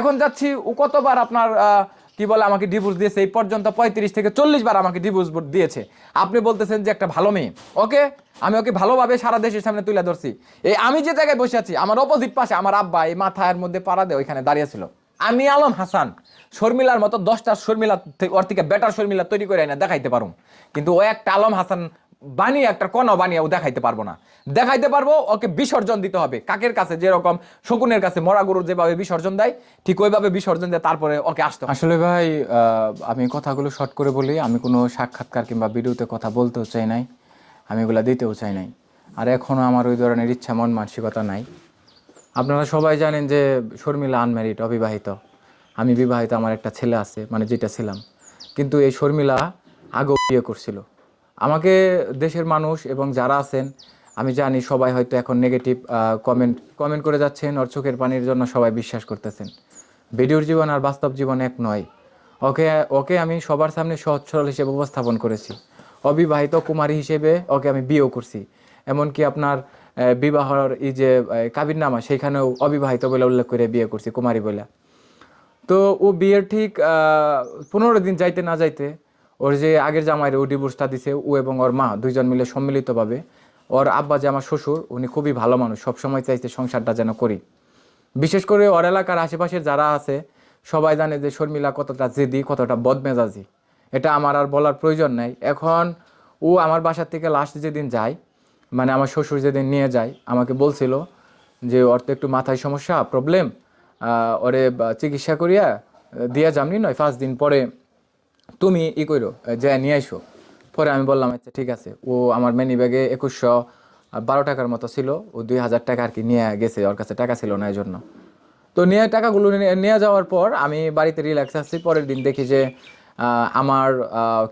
এখন যাচ্ছি, ও কতবার আপনার কি বলে, আমাকে ডিভোর্স দিয়েছে? এই পর্যন্ত পঁয়ত্রিশ থেকে চল্লিশ বার আমাকে ডিভোর্স দিয়েছে। আপনি বলতেছেন যে একটা ভালো মেয়ে। ওকে? আমি ওকে ভালোভাবে সারা দেশের সামনে তুলে ধরছি। এই আমি যে জায়গায় বসে আছি, আমার অপোজিট পাশে, আমার আব্বা এই মাথার মধ্যে পাড়া দেয় ওইখানে দাঁড়িয়ে ছিল। আমি আলম হাসান, শর্মিলার মতো দশটা শর্মিলা ওর থেকে বেটার শর্মিলা তৈরি করে না দেখাইতে পারুম। কিন্তু ও একটা আলম হাসান বানিয়ে একটা কণ বানিয়ে ও দেখাইতে পারব না। দেখাইতে পারব, ওকে বিসর্জন দিতে হবে। কাকের কাছে? যেরকম শকুনের কাছে। মরা গরুর যেভাবে বিসর্জন দেয়, ঠিক ওইভাবে বিসর্জন দেয় তারপরে ওকে আসতে আসলে ভাই আমি কথাগুলো শর্ট করে বলি, আমি কোনো সাক্ষাৎকার কিংবা ভিডিওতে কথা বলতেও চাই নাই, আমি এগুলো দিতেও চাই নাই। আর এখনও আমার ওই ধরনের ইচ্ছা, মন মানসিকতা নাই। আপনারা সবাই জানেন যে শর্মিলা আনম্যারিড অবিবাহিত। আমি বিবাহিত, আমার একটা ছেলে আছে মানে যেটা ছিলাম। কিন্তু এই শর্মিলা আগেও বিয়ে করছিল। আমাকে দেশের মানুষ এবং যারা আছেন, আমি জানি সবাই হয়তো এখন নেগেটিভ কমেন্ট কমেন্ট করে যাচ্ছেন ওর চোখের পানির জন্য সবাই বিশ্বাস করতেছেন। ভিডিওর জীবন আর বাস্তব জীবন এক নয়। ওকে ওকে আমি সবার সামনে সহজ সরল হিসেবে উপস্থাপন করেছি। অবিবাহিত কুমারী হিসেবে ওকে আমি বিয়েও করছি। এমনকি আপনার বিবাহর এই যে কাবির নামা সেইখানেও অবিবাহিত বলে উল্লেখ করে বিয়ে করছি কুমারী বলে। তো ও বিয়ের ঠিক পনেরো দিন যাইতে না যাইতে ওর যে আগের জামাইরে ও ডিভোর্সটা দিছে, ও এবং ওর মা দুইজন মিলে সম্মিলিতভাবে। ওর আব্বা যে আমার শ্বশুর, উনি খুবই ভালো মানুষ, সবসময় চাইছে সংসারটা যেন করি। বিশেষ করে ওর এলাকার আশেপাশের যারা আছে, সবাই জানে যে শর্মিলা কতটা জেদি, কতটা বদমেজাজি। এটা আমার আর বলার প্রয়োজন নাই। এখন ও আমার বাসার থেকে লাস্ট যেদিন যায় মানে আমার শ্বশুর যেদিন নিয়ে যায়, আমাকে বলছিল যে, ওর তো একটু মাথায় সমস্যা প্রবলেম ওরে চিকিৎসা করিয়া দিয়া যামনি, নয়, পাঁচ দিন পরে তুমি ই করো যে নিয়ে আইসো। পরে আমি বললাম আচ্ছা ঠিক আছে। ও আমার মেনি ব্যাগে একুশশো বারো টাকার মতো ছিল। ও দুই হাজার টাকা আর কি নিয়ে গেছে, ওর কাছে টাকা ছিল না এই জন্য তো নিয়ে টাকাগুলো নিয়ে- যাওয়ার পর আমি বাড়িতে রিল্যাক্স আসছি পরের দিন দেখি যে আমার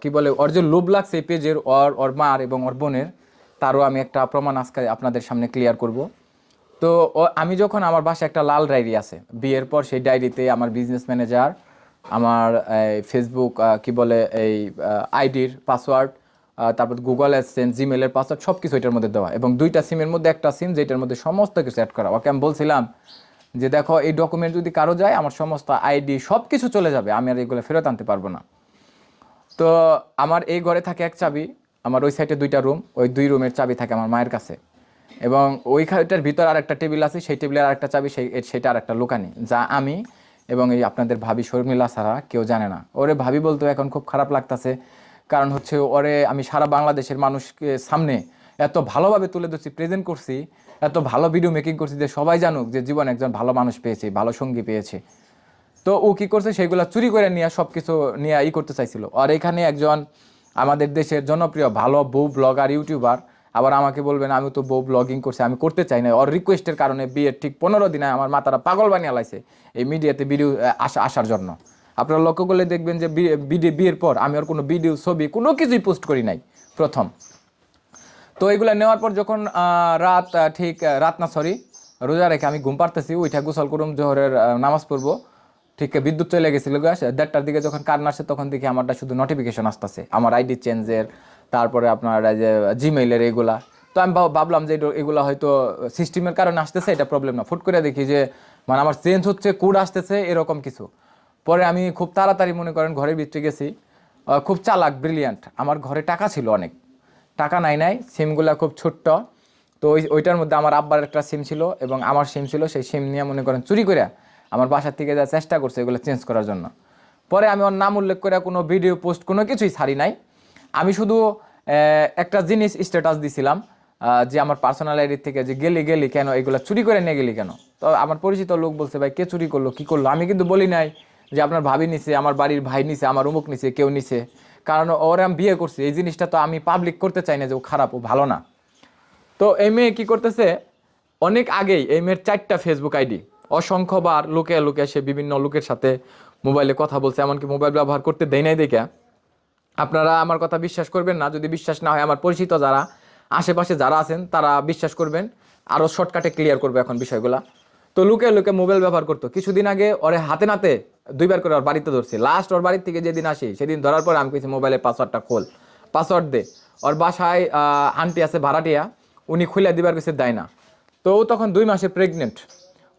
কি বলে, ওর যে লোভ লাগছে পেজের ওর ওর মার এবং ওর বোনের, তারও আমি একটা প্রমাণ আজকে আপনাদের সামনে ক্লিয়ার করব। তো আমি যখন আমার বাসায় একটা লাল ডায়েরি আছে, বিয়ের পর সেই ডায়েরিতে আমার বিজনেস ম্যানেজার আমার এই, ফেসবুক কি বলে এই আইডির পাসওয়ার্ড তারপর গুগল অ্যাসেন্স জিমেলের পাসওয়ার্ড সব কিছু এটার মধ্যে দেওয়া। এবং দুইটা সিমের মধ্যে একটা সিম যেটার মধ্যে সমস্ত কিছু অ্যাড করা। ওকে আমি বলছিলাম যে দেখো এই ডকুমেন্ট যদি কারও যায় আমার সমস্ত আইডি সব কিছু চলে যাবে। আমি আর এগুলো ফেরত আনতে পারব না। তো আমার এই ঘরে থাকে এক চাবি আমার ওই সাইডে দুইটা রুম ওই দুই রুমের চাবি থাকে আমার মায়ের কাছে। এবং ওইখানটার ভিতর আর একটা টেবিল আছে সেই টেবিলের আর একটা চাবি সেই সেটা আর একটা লুকানি যা আমি এবং এই আপনাদের ভাবি শর্মিলা ছাড়া কেউ জানে না। ওরে ভাবি বলতে এখন খুব খারাপ লাগতাছে। কারণ হচ্ছে ওরে আমি সারা বাংলাদেশের মানুষকে সামনে এত ভালোভাবে তুলে ধরছি প্রেজেন্ট করছি, এত ভালো ভিডিও মেকিং করছি যে সবাই জানুক যে জীবন একজন ভালো মানুষ পেয়েছে, ভালো সঙ্গী পেয়েছে। তো ও কি করছে সেগুলো চুরি করে নিয়ে সব কিছু নিয়ে ই করতে চাইছিল। আর এখানে একজন আমাদের দেশের জনপ্রিয় ভালো বউ ব্লগার ইউটিউবার আবার আমাকে বলবেন আমি তো বউ ব্লগিং করছি, আমি করতে চাই না। ওর রিকোয়েস্টের কারণে বিয়ের ঠিক পনেরো দিনে আমার মাতারা পাগল বানিয়ে লাইছে এই মিডিয়াতে ভিডিও আসা, আসার জন্য। আপনারা লক্ষ্য করলে দেখবেন যে বিয়ে- বিয়ের পর আমি আর কোনো ভিডিও ছবি, কোনো কিছুই পোস্ট করি নাই, প্রথম। তো এগুলো নেওয়ার পর যখন রাত ঠিক রাত না সরি রোজা রেখে আমি ঘুম পারতেছি ওইটা গোসল করুম, জোহরের নামাজ পড়ব, ঠিক, বিদ্যুৎ চলে গেছিল গাছ দেড়টার দিকে যখন কারেন্ট আসে, তখন দেখি আমারটা শুধু নোটিফিকেশন আসতেছে, আমার আইডি চেঞ্জের তারপরে আপনার যে জিমেইলের এগুলা। তো আমি ভাব- ভাবলাম যে এগুলা হয়তো সিস্টেমের কারণে আসতেছে, এটা প্রবলেম না। ফুট করে দেখি যে মানে আমার চেঞ্জ হচ্ছে কোড আসতেছে, এরকম কিছু। পরে আমি খুব তাড়াতাড়ি মনে করেন ঘরের ভিতরে গেছি। খুব চালাক ব্রিলিয়ান্ট আমার ঘরে টাকা ছিল অনেক। টাকা নাই নাই সিমগুলা খুব ছোট্ট। তো ওই ওইটার মধ্যে আমার আব্বার একটা সিম ছিল এবং আমার সিম ছিল, সেই সিম নিয়ে মনে করেন চুরি করে আমার বাসার থেকে যা চেষ্টা করছে এগুলো চেঞ্জ করার জন্য। পরে আমি ওর নাম উল্লেখ করে কোনো ভিডিও পোস্ট কোনো কিছুই ছাড়ি নাই। আমি শুধু একটা জিনিস স্ট্যাটাস দিছিলাম যে আমার পার্সোনাল আইডি থেকে যে গেলি গেলি কেন, এগুলো চুরি করে নিয়ে গেলি কেন? তো আমার পরিচিত লোক বলছে, ভাই, কে চুরি করল, কি করল? আমি কিন্তু বলি নাই যে আপনার ভাবি নিছে, আমার বাড়ির ভাই নিছে, আমার অমুক নিছে, কেউ নিছে। কারণ ওর আমি বিয়ে করছি, এই জিনিসটা তো আমি পাবলিক করতে চাই না যে ও খারাপ, ও ভালো না। তো এই মেয়ে কী করতেছে? অনেক আগেই এই মেয়ের চারটা ফেসবুক আইডি অসংখ্যবার লোকে লোকে সে বিভিন্ন লোকের সাথে মোবাইলে কথা বলছে, এমনকি মোবাইল ব্যবহার করতে দেয় নাই দেখে। আপনারা আমার কথা বিশ্বাস করবেন না। যদি বিশ্বাস না হয় আমার পরিচিত যারা, আশেপাশে যারা আছেন, তারা বিশ্বাস করবেন। আরও শর্টকাটে ক্লিয়ার করবে এখন বিষয়গুলা। তো লুকে লুকে মোবাইল ব্যবহার করতো। কিছুদিন আগে ওরে হাতে নাতে দুইবার করে ওর বাড়িতে ধরছি। লাস্ট ওর বাড়ির থেকে যেদিন আসি, সেদিন ধরার পর আমি কিছু মোবাইলের পাসওয়ার্ডটা খোল। পাসওয়ার্ড দে। ওর বাসায় আন্টি আছে ভাড়াটিয়া। উনি খুলে দিবার কিছু দেয় না। তো তখন দুই মাসে প্রেগনেন্ট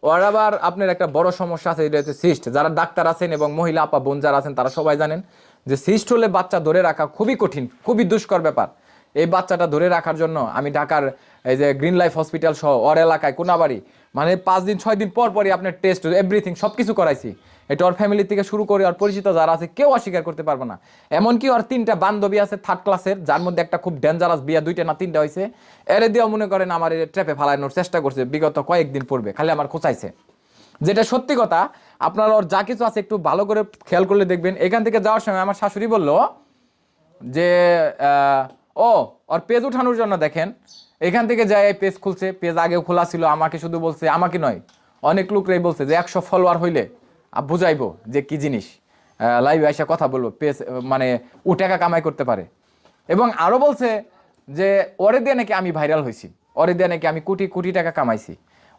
ওর আবার আপনার একটা বড় সমস্যা আছে, এটা হচ্ছে সিস্ট যারা ডাক্তার আছেন এবং মহিলা, আপা, বোন যারা আছেন, তারা সবাই জানেন। যে সিস্ট হলে বাচ্চা ধরে রাখা খুবই কঠিন, খুবই দুষ্কর ব্যাপার। এই বাচ্চাটা ধরে রাখার জন্য আমি ঢাকার এই যে গ্রিন লাইফ হসপিটাল সহ ওর এলাকায়, কোনাবাড়ি মানে পাঁচ দিন, ছয় দিন পর পরই আপনার টেস্ট এভরিথিং সব কিছু করাইছি। এটা ওর ফ্যামিলি থেকে শুরু করে ওর পরিচিত যারা আছে, কেউ অস্বীকার করতে পারবে না। এমনকি ওর তিনটা বান্ধবী আছে থার্ড ক্লাসের যার মধ্যে একটা খুব ডেঞ্জারাস বিয়া, দুইটা না তিনটা হয়েছে এরে দিয়েও মনে করেন আমার ট্র্যাপে ফালানোর চেষ্টা করছে, বিগত কয়েকদিন পূর্বে, খালি আমার খোঁচাইছে। যেটা সত্যি কথা, আপনার ওর যা কিছু আছে একটু ভালো করে খেয়াল করলে দেখবেন। এখান থেকে যাওয়ার সময় আমার শাশুড়ি বলল যে ও, ওর পেজ উঠানোর জন্য দেখেন। এখান থেকে যাই পেজ খুলছে। পেজ আগে খোলা ছিল, আমাকে শুধু বলছে, আমাকে নয়, অনেক লোকরাই বলছে যে, একশো ফলোয়ার হইলে বুঝাইবো যে কি জিনিস। লাইভে এসে কথা বলব, পেজ মানে ও টাকা কামাই করতে পারে। এবং আরও বলছে যে, ওরে দিয়ে নাকি আমি ভাইরাল হয়েছি ওরে দিয়ে নাকি আমি কোটি কোটি টাকা কামাইছি।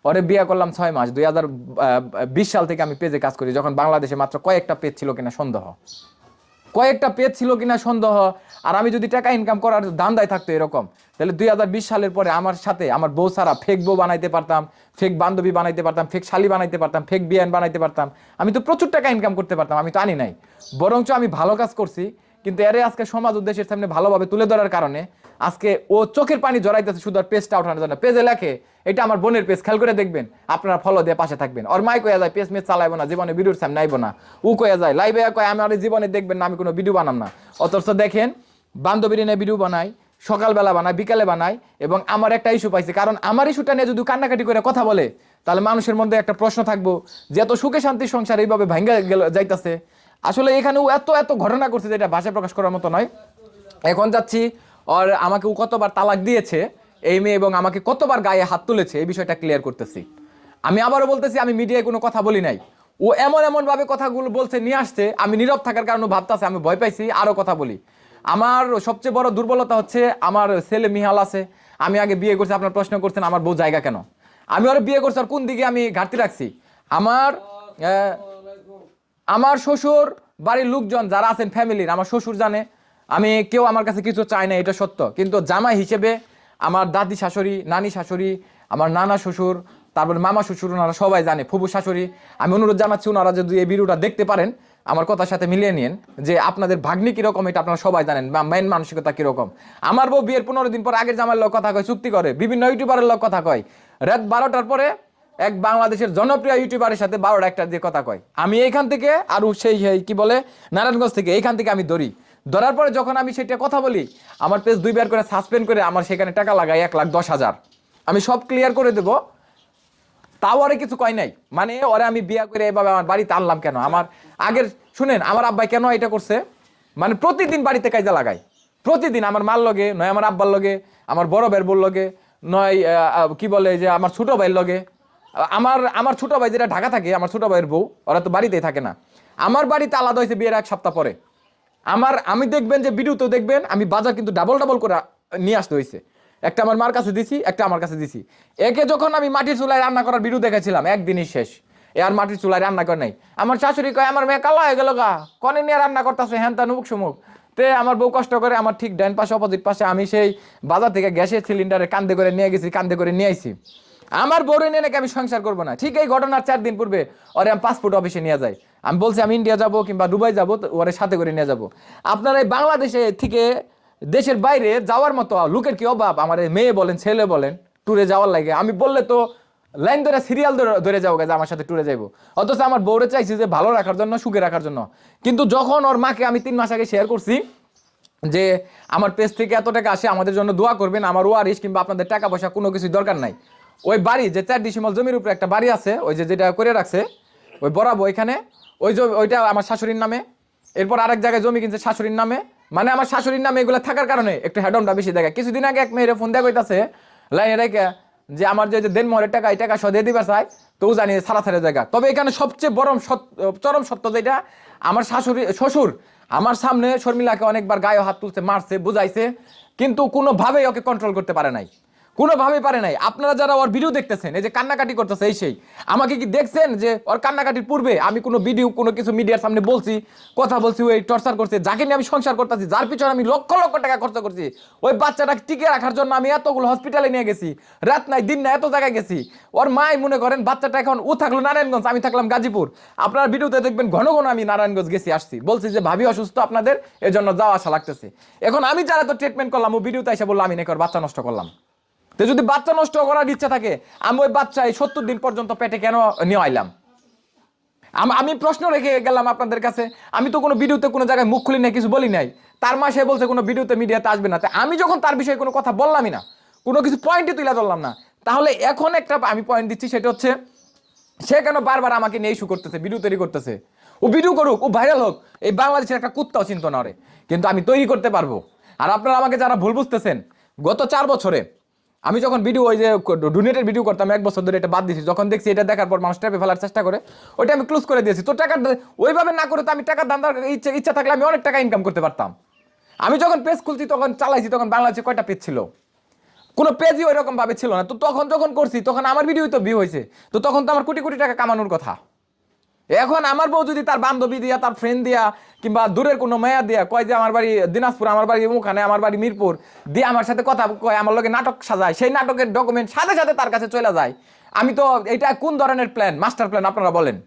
ওরে বিয়ে করলাম ছয় মাস, দুই হাজার বিশ সাল থেকে আমি পেজে কাজ করি, যখন বাংলাদেশে মাত্র কয়েকটা পেজ ছিল কিনা সন্দেহ। কয়েকটা পেজ ছিল কিনা সন্দেহ, আর আমি যদি টাকা ইনকাম করার দান্দায় থাকতো এরকম, তাহলে দুই হাজার বিশ সালের পরে আমার সাথে আমার বউ সারা ফেক বউ বানাইতে পারতাম ফেক বান্ধবী বানাইতে পারতাম ফেক শালি বানাইতে পারতাম ফেক বিয়ান বানাইতে পারতাম। আমি তো প্রচুর টাকা ইনকাম করতে পারতাম, আমি তো আনি নাই। বরঞ্চ আমি ভালো কাজ করছি কিন্তু এরে আজকে সমাজ উদ্দেশ্যের সামনে ভালোভাবে তুলে ধরার কারণে আজকে ও চোখের পানি জড়াইতেছে, শুধু আর পেজটা ওঠানোর জন্য। পেজে লেখে, এটা আমার বোনের পেজ খেয়াল করে দেখবেন, আপনারা ফলো দিয়ে পাশে থাকবেন। ওর মাই কয়া যায় পেজ মেজ চালাইবো না, জীবনে ভিডিওর সামনে আইবো না। ও কয়া যায় লাইভে কয়, আমি আর জীবনে দেখবেন না, আমি কোনো ভিডিও বানাম না। অথচ দেখেন, বান্ধবীর নিয়ে ভিডিও বানাই, সকালবেলা বানাই, বিকালে বানাই, এবং আমার একটা ইস্যু পাইছে। কারণ আমার ইস্যুটা নিয়ে যদি কান্নাকাটি করে কথা বলে, তাহলে মানুষের মধ্যে একটা প্রশ্ন থাকব, যে এত সুখে শান্তির সংসার এইভাবে ভাঙ্গা গেল, যাইতাছে আসলে এখানে ও এত এত ঘটনা করছে যেটা ভাষায় প্রকাশ করার মতো নয়। এখন যাচ্ছি, আর আমাকে ও কতবার তালাক দিয়েছে, এই মেয়ে এবং আমাকে কতবার গায়ে হাত তুলেছে, এই বিষয়টা ক্লিয়ার করতেছি। আমি আবারও বলতেছি, আমি মিডিয়ায় কোনো কথা বলি নাই। ও এমন এমনভাবে কথাগুলো বলছে, নিয়ে আসছে, আমি নীরব থাকার কারণে ভাবতেছে, আমি ভয় পাইছি, আরও কথা বলি। আমার সবচেয়ে বড় দুর্বলতা হচ্ছে, আমার ছেলে মিহাল আছে, আমি আগে বিয়ে করছি, আপনার প্রশ্ন করছেন, আমার বউ জায়গা কেন? আমি ওর বিয়ে করছি, আর কোন দিকে আমি ঘাটতি রাখছি? আমার আমার শ্বশুর বাড়ির লোকজন যারা আছেন ফ্যামিলির আমার শ্বশুর জানে, আমি কেউ আমার কাছে কিছু চাই না এটা সত্য। কিন্তু জামাই হিসেবে আমার দাদি শাশুড়ি, নানি শাশুড়ি, আমার নানা শ্বশুর, তারপর মামা শ্বশুর, ওনারা সবাই জানে ফুবু শাশুড়ি। আমি অনুরোধ জানাচ্ছি ওনারা যদি এই ভিডিওটা দেখতে পারেন, আমার কথার সাথে মিলিয়ে নিন যে আপনাদের ভাগ্নি কীরকম, এটা আপনারা সবাই জানেন বা মেন মানসিকতা কীরকম। আমার বউ বিয়ের পনেরো দিন পর আগের জামার লোক কথা কয়, চুক্তি করে, বিভিন্ন ইউটিউবারের লোক কথা কয়। রাত বারোটার পরে এক বাংলাদেশের জনপ্রিয় ইউটিউবারের সাথে বারোটা একটা দিয়ে কথা কয়। আমি এইখান থেকে আর সেই কি বলে, নারায়ণগঞ্জ থেকে এইখান থেকে আমি ধরি। ধরার পরে যখন আমি সেটা কথা বলি, আমার পেজ দুইবার করে সাসপেন্ড করে আমার সেখানে টাকা লাগাই এক লাখ দশ হাজার। আমি সব ক্লিয়ার করে দেবো। তাও ওরে কিছু কয় নাই। মানে ওরে আমি বিয়া করে এভাবে আমার বাড়িতে আনলাম কেন? আমার আগের, শুনেন, আমার আব্বাই কেন এটা করছে? মানে প্রতিদিন বাড়িতে কাজে লাগায়। প্রতিদিন আমার মার লগে, নয় আমার আব্বার লগে, আমার বড় ভাইয়ের বোর লগে, নয় কি বলে যে আমার ছোট ভাইয়ের লগে। আমার আমার ছোট ভাই যেটা ঢাকা থাকে, আমার ছোট ভাইয়ের বউ, ওরা তো বাড়িতেই থাকে না। আমার বাড়িতে আলাদা হয়েছে বিয়ের এক সপ্তাহ পরে। আমার, আমি দেখবেন যে ভিডিওতেও দেখবেন, আমি বাজার কিন্তু ডাবল ডাবল করে নিয়ে আসতে হয়েছে। একটা আমার মার কাছে দিছি, একটা আমার কাছে দিছি। একে যখন আমি মাটির চুলায় রান্না করার ভিডিও দেখেছিলাম একদিনই শেষ। এ আর মাটির চুলায় রান্না করে নাই। আমার শাশুড়ি কয়, আমার মেয়ে কালা হয়ে গেল গা, কনে নিয়ে রান্না করতেছে হ্যান তা নুমুক সুমুক। তে আমার বউ কষ্ট করে আমার ঠিক ডান পাশে, অপোজিট পাশে, আমি সেই বাজার থেকে গ্যাসের সিলিন্ডারে কান্দে করে নিয়ে গেছি, কান্দে করে নিয়ে আইছি। আমার বউরে নিয়ে নাকি আমি সংসার করব না। ঠিক এই ঘটনার চার দিন পূর্বে ওরে আমি পাসপোর্ট অফিসে নিয়ে যাই। আমি বলছি, আমি ইন্ডিয়া যাব কিংবা দুবাই যাব ওরে সাথে করে নিয়ে যাব। আপনারা এই বাংলাদেশে থেকে দেশের বাইরে যাওয়ার মতো লোকের কি অভাব? আমার মেয়ে বলেন, ছেলে বলেন ট্যুরে যাওয়ার লাগে। আমি বললে তো লাইন ধরে সিরিয়াল ধরে যাব যে আমার সাথে ট্যুরে যাব অথচ আমার বউরে চাইছি যে ভালো রাখার জন্য, সুখে রাখার জন্য। কিন্তু যখন ওর মাকে আমি তিন মাস আগে শেয়ার করছি যে আমার পেজ থেকে এত টাকা আসে, আমাদের জন্য দোয়া করবেন, আমার ওয়ারিশ কিংবা আপনাদের টাকা পয়সা কোনো কিছু দরকার নাই। ওই বাড়ি যে চার ডিসিমল জমির উপরে একটা বাড়ি আছে, ওই যে যেটা করে রাখছে, ওই বরাবো ওইখানে, ওই জমি, ওইটা আমার শাশুড়ির নামে, এরপর আরেক জায়গায় জমি কিনছে শাশুড়ির নামে মানে আমার শাশুড়ির নামে এগুলো থাকার কারণে একটু হেডমটা বেশি দেখা। কিছুদিন আগে এক মেয়ের ফোন দেখা হইতাছে লাইনে রেখে যে আমার যে যে দেনমোহরের টাকা, এই টাকা সদিয়ে দিবার চাই, তো জানি সারা সারা জায়গা। তবে এখানে সবচেয়ে বড় চরম সত্য যেটা, আমার শাশুড়ি, শ্বশুর, আমার সামনে শর্মিলাকে অনেকবার গায়ে হাত তুলছে, মারছে, বুঝাইছে, কিন্তু কোনোভাবেই ওকে কন্ট্রোল করতে পারে নাই। কোনোভাবে পারে নাই। আপনারা যারা ওর ভিডিও দেখতেছেন, এই যে কান্নাকাটি করতেছে, এই সেই, আমাকে কি দেখছেন যে ওর কান্নাকাটির পূর্বে আমি কোনো ভিডিও কোনো কিছু মিডিয়ার সামনে বলছি, কথা বলছি, ওই টর্চার করছে, যাকে নিয়ে আমি সংসার করতেছি, যার পিছনে আমি লক্ষ লক্ষ টাকা খরচ করছি, ওই বাচ্চাটাকে টিকে রাখার জন্য আমি এতগুলো হসপিটালে নিয়ে গেছি, রাত নাই, দিন নাই, এত জায়গায় গেছি। ওর মাই মনে করেন বাচ্চাটা এখন ও থাকল নারায়ণগঞ্জ, আমি থাকলাম গাজীপুর। আপনার ভিডিওতে দেখবেন ঘন ঘন আমি নারায়ণগঞ্জ গেছি, আসছি। বলছি যে, ভাবি অসুস্থ আপনাদের, এজন্য যাওয়া আসা লাগতেছে। এখন আমি যারা তো ট্রিটমেন্ট করলাম, ও ভিডিওতে এসে বলল, আমি নাকি ওর বাচ্চা নষ্ট করলাম। তো যদি বাচ্চা নষ্ট করার ইচ্ছা থাকে, আমি ওই বাচ্চা এই সত্তর দিন পর্যন্ত পেটে কেন নিয়ে আইলাম? আম- প্রশ্ন রেখে গেলাম আপনাদের কাছে। আমি তো কোনো ভিডিওতে কোনো জায়গায় মুখ খুলি নাই, কিছু বলি নাই। তার মা সে বলছে, কোনো ভিডিওতে মিডিয়াতে আসবে না। তা আমি যখন তার বিষয়ে কোনো কথা বললামই না, কোনো কিছু পয়েন্টই তুলে ধরলাম না, তাহলে এখন একটা আমি পয়েন্ট দিচ্ছি, সেটা হচ্ছে, সে কেন বারবার আমাকে নিয়ে ইস্যু করতেছে ভিডিও তৈরি করতেছে? ও ভিডিও করুক, ও ভাইরাল হোক, এই বাংলাদেশের একটা কুত্তাও চিন্তা না কিন্তু আমি তৈরি করতে পারব। আর আপনারা আমাকে যারা ভুল বুঝতেছেন, গত চার বছরে আমি যখন ভিডিও ওই যে ডোনেটের ভিডিও করতাম, এক বছর ধরে এটা বাদ দিয়েছি যখন দেখছি এটা দেখার পর মানুষ টাইপে ফেলার চেষ্টা করে, ওইটা আমি ক্লোজ করে দিয়েছি। তো টাকা ওইভাবে না করে তো আমি টাকা দান্দার ইচ্ছা ইচ্ছা থাকলে আমি অনেক টাকা ইনকাম করতে পারতাম। আমি যখন পেজ খুলছি, তখন চালাইছি, তখন বাংলাদেশে কয়টা পেজ ছিল? কোনো পেজই ওই রকম ছিল না। তো তখন যখন করছি, তখন আমার ভিডিও তো ভিউ হয়েছে। তো তখন তো আমার কোটি কোটি টাকা কামানোর কথা। এখন আমার বউ যদি তার বান্ধবী দিয়া, তার ফ্রেন্ড দিয়া, কিংবা দূরের কোনো মেয়া দিয়া কয় যে আমার বাড়ি দিনাজপুর, আমার বাড়ি ওখানে, আমার বাড়ি মিরপুর, দিয়ে আমার সাথে কথা কয়, আমার লোকে নাটক সাজায়, সেই নাটকের ডকুমেন্ট সাথে সাথে তার কাছে চলে যায়। আমি তো এটা কোন ধরনের প্ল্যান মাস্টার প্ল্যান আপনারা বলেন।